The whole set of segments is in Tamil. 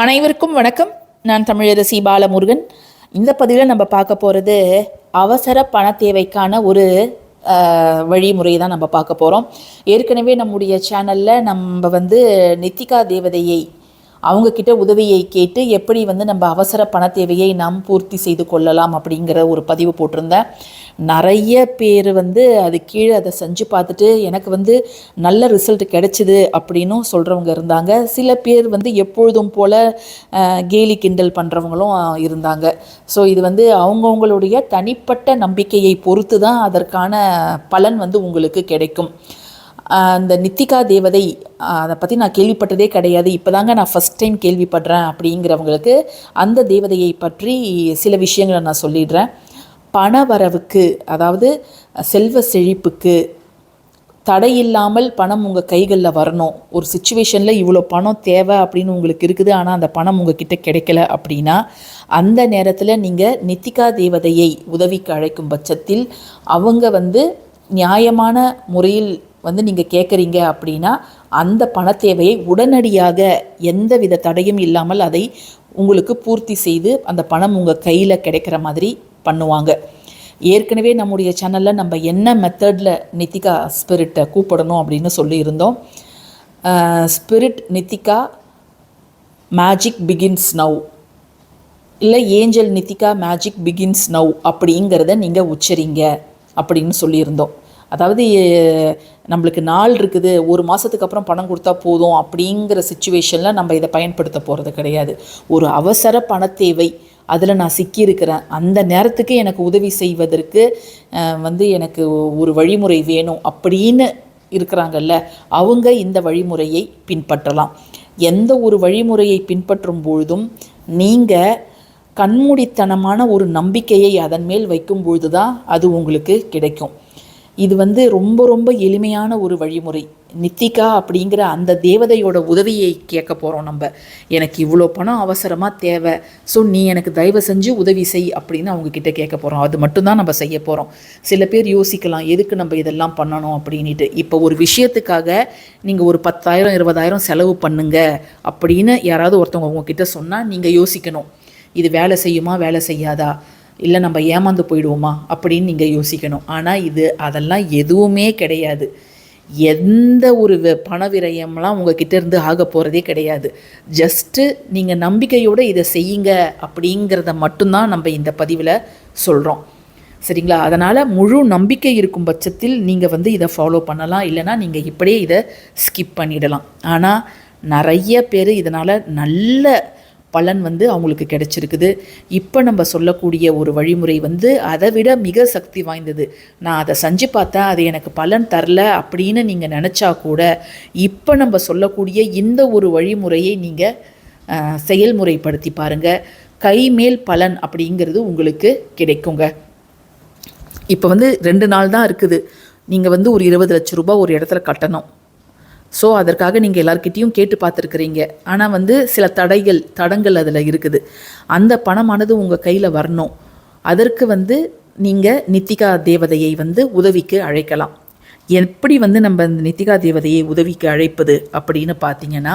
அனைவருக்கும் வணக்கம். நான் தமிழரசி பாலமுருகன். இந்த பதிவில் நம்ம பார்க்க போகிறது அவசர பண தேவைக்கான ஒரு வழிமுறையை தான் நம்ம பார்க்க போகிறோம் ஏற்கனவே நம்முடைய சேனலில் நம்ம வந்து நித்திகா தேவதையை அவங்கக்கிட்ட உதவியை கேட்டு எப்படி வந்து நம்ம அவசர பண தேவையை நாம் பூர்த்தி செய்து கொள்ளலாம் அப்படிங்கிற ஒரு பதிவு போட்டிருந்தேன். நிறைய பேர் வந்து அது கீழே அதை செஞ்சு பார்த்துட்டு எனக்கு வந்து நல்ல ரிசல்ட் கிடைச்சிது அப்படின்னும் சொல்கிறவங்க இருந்தாங்க. சில பேர் வந்து எப்பொழுதும் போல் கேலி கிண்டல் பண்ணுறவங்களும் இருந்தாங்க. ஸோ இது வந்து அவங்கவுங்களுடைய தனிப்பட்ட நம்பிக்கையை பொறுத்து தான் அதற்கான பலன் வந்து உங்களுக்கு கிடைக்கும். அந்த நித்திகா தேவதை அதை பற்றி நான் கேள்விப்பட்டதே கிடையாது. இப்போதாங்க நான் ஃபஸ்ட் டைம் கேள்விப்படுறேன் அப்படிங்கிறவங்களுக்கு அந்த தேவதையை பற்றி சில விஷயங்களை நான் சொல்லிடுறேன். பண வரவுக்கு அதாவது செல்வ செழிப்புக்கு தடையில்லாமல் பணம் உங்கள் கைகளில் வரணும். ஒரு சுச்சுவேஷனில் இவ்வளோ பணம் தேவை அப்படின்னு உங்களுக்கு இருக்குது ஆனால் அந்த பணம் உங்கள் கிட்டே கிடைக்கல அப்படின்னா அந்த நேரத்தில் நீங்கள் நித்திகா தேவதையை உதவிக்கு அழைக்கும் பட்சத்தில் அவங்க வந்து நியாயமான முறையில் வந்து நீங்கள் கேட்குறீங்க அப்படின்னா அந்த பண தேவையை உடனடியாக எந்தவித தடையும் இல்லாமல் அதை உங்களுக்கு பூர்த்தி செய்து அந்த பணம் உங்கள் கையில் கிடைக்கிற மாதிரி பண்ணுவாங்க. ஏற்கனவே நம்முடைய சேனலில் நம்ம என்ன மெத்தடில் நித்திகா ஸ்பிரிட்டை கூப்பிடணும் அப்படின்னு சொல்லியிருந்தோம். Spirit Nithika magic begins now இல்லை angel Nithika magic begins now அப்படிங்கிறத நீங்கள் உச்சரிங்க அப்படின்னு சொல்லியிருந்தோம். அதாவது நம்மளுக்கு நாள் இருக்குது ஒரு மாதத்துக்கு அப்புறம் பணம் கொடுத்தா போதும் அப்படிங்கிற சுச்சுவேஷனில் நம்ம இதை பயன்படுத்த போகிறது கிடையாது. ஒரு அவசர பணத்தேவை தேவை அதில் நான் சிக்கியிருக்கிறேன். அந்த நேரத்துக்கு எனக்கு உதவி செய்வதற்கு வந்து எனக்கு ஒரு வழிமுறை வேணும் அப்படின்னு இருக்கிறாங்கல்ல அவங்க இந்த வழிமுறையை பின்பற்றலாம். எந்த ஒரு வழிமுறையை பின்பற்றும் பொழுதும் நீங்கள் கண்மூடித்தனமான ஒரு நம்பிக்கையை அதன் மேல் வைக்கும் பொழுது தான் அது உங்களுக்கு கிடைக்கும். இது வந்து ரொம்ப ரொம்ப எளிமையான ஒரு வழிமுறை. நித்திகா அப்படிங்கிற அந்த தேவதையோட உதவியை கேட்க போகிறோம் நம்ம. எனக்கு இவ்வளோ பணம் அவசரமாக தேவை. ஸோ நீ எனக்கு தயவு செஞ்சு உதவி செய் அப்படின்னு அவங்க கிட்ட கேட்க போகிறோம் அது மட்டும்தான் நம்ம செய்ய போகிறோம் சில பேர் யோசிக்கலாம் எதுக்கு நம்ம இதெல்லாம் பண்ணணும் அப்படின்ட்டு இப்போ ஒரு விஷயத்துக்காக நீங்கள் ஒரு பத்தாயிரம் இருபதாயிரம் செலவு பண்ணுங்க அப்படின்னு யாராவது ஒருத்தவங்க உங்ககிட்ட சொன்னால் நீங்கள் யோசிக்கணும். இது வேலை செய்யுமா வேலை செய்யாதா? இல்லை நம்ம ஏமாந்து போயிடுவோமா? அப்படின்னு நீங்கள் யோசிக்கணும். ஆனால் இது அதெல்லாம் எதுவுமே கிடையாது. எந்த ஒரு பண விரயம்லாம் உங்ககிட்ட இருந்து ஆக போகிறதே கிடையாது. ஜஸ்ட்டு நீங்கள் நம்பிக்கையோடு இதை செய்யுங்க அப்படிங்கிறத மட்டும்தான் நம்ம இந்த பதிவில் சொல்கிறோம் சரிங்களா? அதனால் முழு நம்பிக்கை இருக்கும் பட்சத்தில் நீங்கள் வந்து இதை ஃபாலோ பண்ணலாம். இல்லைன்னா நீங்கள் இப்படியே இதை ஸ்கிப் பண்ணிடலாம். ஆனால் நிறைய பேர் இதனால் நல்ல பலன் வந்து அவங்களுக்கு கிடைச்சிருக்குது. இப்போ நம்ம சொல்லக்கூடிய ஒரு வழிமுறை வந்து அதை விட மிக சக்தி வாய்ந்தது. நான் அதை செஞ்சு பார்த்தேன் அது எனக்கு பலன் தரல அப்படின்னு நீங்கள் நினச்சா கூட இப்போ நம்ம சொல்லக்கூடிய இந்த ஒரு வழிமுறையை நீங்கள் செயல்முறைப்படுத்தி பாருங்கள் கைமேல் பலன் அப்படிங்கிறது உங்களுக்கு கிடைக்குங்க. இப்போ வந்து ரெண்டு நாள் தான் இருக்குது. நீங்கள் வந்து ஒரு இருபது லட்ச ரூபாய் ஒரு இடத்துல கட்டணும். ஸோ அதற்காக நீங்கள் எல்லார்கிட்டேயும் கேட்டு பார்த்துருக்குறீங்க. ஆனால் வந்து சில தடைகள் தடங்கள் அதில் இருக்குது. அந்த பணமானது உங்கள் கையில் வரணும். அதற்கு வந்து நீங்கள் நித்திகா தேவதையை வந்து உதவிக்கு அழைக்கலாம். எப்படி வந்து நம்ம இந்த நித்திகா தேவதையை உதவிக்கு அழைப்பது அப்படின்னு பார்த்தீங்கன்னா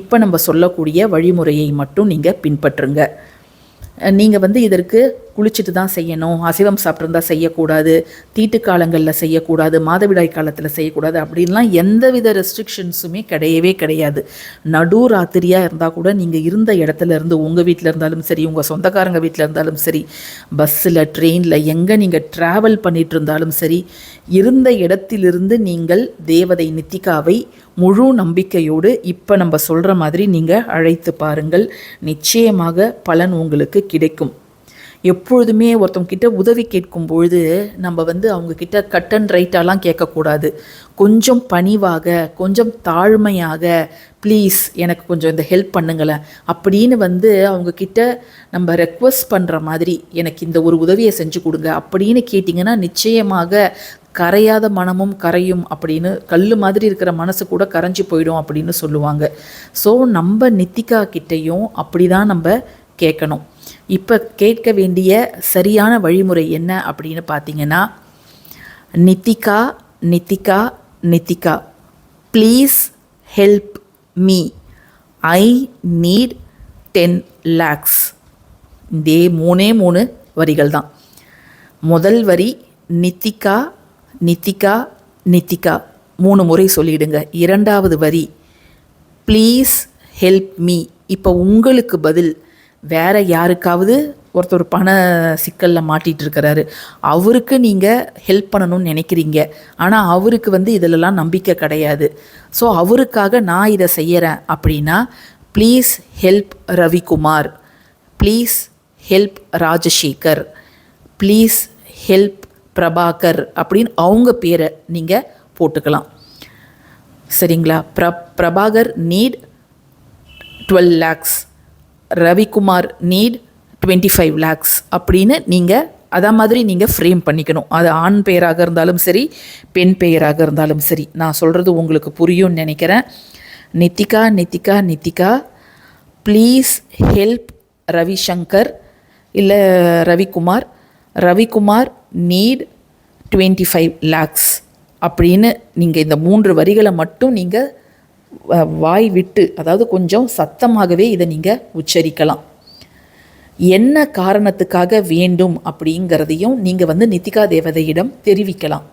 இப்போ நம்ம சொல்லக்கூடிய வழிமுறையை மட்டும் நீங்கள் பின்பற்றுங்க. நீங்கள் வந்து இதற்கு குளிச்சுட்டு தான் செய்யணும் அசைவம் சாப்பிட்ருந்தா செய்யக்கூடாது தீட்டு காலங்களில் செய்யக்கூடாது மாதவிடாய் காலத்தில் செய்யக்கூடாது அப்படின்லாம் எந்தவித ரெஸ்ட்ரிக்ஷன்ஸுமே கிடையவே கிடையாது. நடு ராத்திரியாக இருந்தால் கூட நீங்கள் இருந்த இடத்துல இருந்து உங்கள் வீட்டில் இருந்தாலும் சரி உங்கள் சொந்தக்காரங்க வீட்டில் இருந்தாலும் சரி பஸ்ஸில் ட்ரெயினில் எங்கே நீங்கள் ட்ராவல் பண்ணிட்டு இருந்தாலும் சரி இருந்த இடத்திலிருந்து நீங்கள் தேவதை நித்திகாவை முழு நம்பிக்கையோடு இப்போ நம்ம சொல்கிற மாதிரி நீங்கள் அழைத்து பாருங்கள். நிச்சயமாக பலன் உங்களுக்கு கிடைக்கும். எப்பொழுதுமே ஒருத்தவங்கிட்ட உதவி கேட்கும் பொழுது நம்ம வந்து அவங்கக்கிட்ட கட் அண்ட் ரைட்டாலாம் கேட்கக்கூடாது. கொஞ்சம் பணிவாக கொஞ்சம் தாழ்மையாக ப்ளீஸ் எனக்கு கொஞ்சம் இந்த ஹெல்ப் பண்ணுங்களேன். அப்படின்னு வந்து அவங்கக்கிட்ட நம்ம ரெக்வஸ்ட் பண்ணுற மாதிரி எனக்கு இந்த ஒரு உதவியை செஞ்சு கொடுங்க. அப்படின்னு கேட்டிங்கன்னா நிச்சயமாக கரையாத மனமும் கரையும் அப்படின்னு கல் மாதிரி இருக்கிற மனசு கூட கரைஞ்சி போயிடும் அப்படின்னு சொல்லுவாங்க. ஸோ நம்ம நித்திகா கிட்டேயும் அப்படி தான் நம்ம கேட்கணும். இப்போ கேட்க வேண்டிய சரியான வழிமுறை என்ன அப்படின்னு பார்த்தீங்கன்னா Nithika Nithika Nithika please help me I need ten lakhs இதே மூணே மூணு வரிகள் தான். முதல் வரி நித்திகா நித்திகா நித்திகா. மூணு முறை சொல்லிடுங்க. இரண்டாவது வரி ப்ளீஸ் ஹெல்ப் மீ இப்போ உங்களுக்கு பதில் வேற யாருக்காவது ஒருத்தர் பண சிக்கலில் மாட்டிகிட்டு இருக்கிறாரு அவருக்கு நீங்கள் ஹெல்ப் பண்ணணும்னு நினைக்கிறீங்க. ஆனால் அவருக்கு வந்து இதிலெல்லாம் நம்பிக்கை கிடையாது. ஸோ அவருக்காக நான் இதை செய்கிறேன் அப்படின்னா please help Ravikumar. Please help Rajasekar. Please help Prabhakar அப்படின்னு அவங்க பேரை நீங்கள் போட்டுக்கலாம். சரிங்களா? ப்ர Prabhakar need twelve lakhs Ravikumar need twenty five lakhs அப்படின்னு நீங்கள் அதை மாதிரி நீங்கள் ஃப்ரேம் பண்ணிக்கணும். அது ஆண் பெயராக இருந்தாலும் சரி பெண் பெயராக இருந்தாலும் சரி. நான் சொல்கிறது உங்களுக்கு புரியும்னு நினைக்கிறேன். நித்திகா நித்திகா நித்திகா ப்ளீஸ் ஹெல்ப் ரவிசங்கர் இல்லை Ravikumar. Ravikumar need twenty five lakhs அப்படின்னு நீங்கள் இந்த மூன்று வரிகளை மட்டும் நீங்கள் வாய் விட்டு அதாவது கொஞ்சம் சத்தமாகவே இதை நீங்கள் உச்சரிக்கலாம். என்ன காரணத்துக்காக வேண்டும் அப்படிங்கிறதையும் நீங்கள் வந்து நித்திகா தேவதையிடம் தெரிவிக்கலாம்.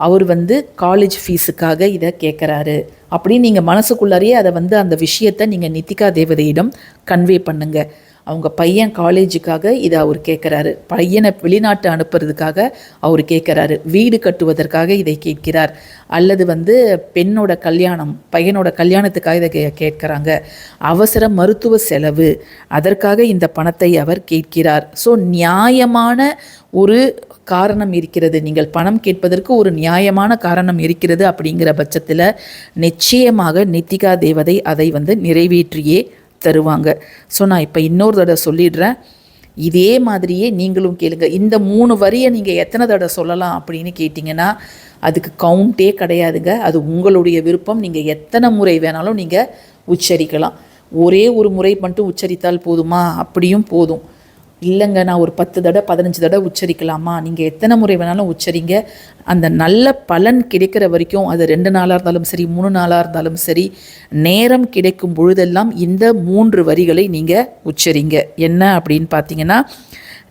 அவர் வந்து காலேஜ் ஃபீஸுக்காக இதை கேட்குறாரு அப்படின்னு நீங்கள் மனசுக்குள்ளாரையே அதை வந்து அந்த விஷயத்தை நீங்கள் நித்திகா தேவதையிடம் கன்வே பண்ணுங்கள் அவங்க பையன் காலேஜுக்காக இதை அவர் கேட்குறாரு. பையனை வெளிநாட்டு அனுப்புறதுக்காக அவர் கேட்குறாரு. வீடு கட்டுவதற்காக இதை கேட்கிறார். அல்லது வந்து பெண்ணோட கல்யாணம் பையனோட கல்யாணத்துக்காக இதை கே கேட்குறாங்க. அவசர மருத்துவ செலவு. அதற்காக இந்த பணத்தை அவர் கேட்கிறார். ஸோ நியாயமான ஒரு காரணம் இருக்கிறது. நீங்கள் பணம் கேட்பதற்கு ஒரு நியாயமான காரணம் இருக்கிறது அப்படிங்கிற பட்சத்தில் நிச்சயமாக நித்திகா தேவதை அதை வந்து நிறைவேற்றியே தருவாங்க. ஸோ நான் இப்போ இன்னொரு தடவை சொல்லிடுறேன். இதே மாதிரியே நீங்களும் கேளுங்க. இந்த மூணு வரியை நீங்கள் எத்தனை தடவை சொல்லலாம் அப்படின்னு கேட்டிங்கன்னா அதுக்கு கவுண்டே கிடையாதுங்க. அது உங்களுடைய விருப்பம். நீங்கள் எத்தனை முறை வேணாலும் நீங்கள் உச்சரிக்கலாம். ஒரே ஒரு முறை மட்டும் உச்சரித்தால் போதுமா? அப்படியும் போதும். இல்லைங்க நான் ஒரு பத்து தடவை பதினஞ்சு தடவை உச்சரிக்கலாமா? நீங்கள் எத்தனை முறை வேணாலும் உச்சரிங்க. அந்த நல்ல பலன் கிடைக்கிற வரைக்கும் அது ரெண்டு நாளாக இருந்தாலும் சரி மூணு நாளாக இருந்தாலும் சரி நேரம் கிடைக்கும் பொழுதெல்லாம் இந்த மூன்று வரிகளை நீங்கள் உச்சரிங்க. என்ன அப்படின்னு பார்த்தீங்கன்னா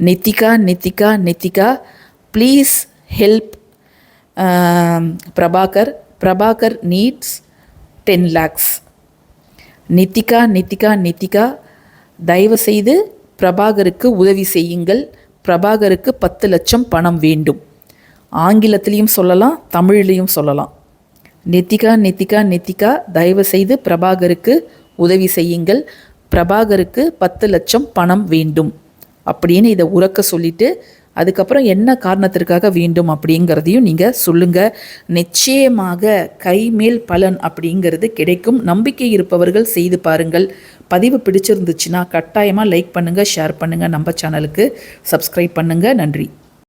Nithika Nithika Nithika please help Prabhakar. Prabhakar needs ten lakhs Nithika Nithika Nithika தயவுசெய்து பிரபாகருக்கு உதவி செய்யுங்கள். பிரபாகருக்கு பத்து லட்சம் பணம் வேண்டும். ஆங்கிலத்திலையும் சொல்லலாம் தமிழ்லையும் சொல்லலாம். நித்திகா நித்திகா நித்திகா தயவுசெய்து பிரபாகருக்கு உதவி செய்யுங்கள். பிரபாகருக்கு பத்து லட்சம் பணம் வேண்டும். அப்படின்னு இதை உறக்க சொல்லிட்டு அதுக்கப்புறம் என்ன காரணத்திற்காக வேண்டும் அப்படிங்கிறதையும் நீங்கள் சொல்லுங்கள் நிச்சயமாக கைமேல் பலன் அப்படிங்கிறது கிடைக்கும். நம்பிக்கை இருப்பவர்கள் செய்து பாருங்கள். பதிவு பிடிச்சிருந்துச்சுன்னா கட்டாயமாக லைக் பண்ணுங்கள் ஷேர் பண்ணுங்கள் நம்ம சேனலுக்கு சப்ஸ்கிரைப் பண்ணுங்கள் நன்றி.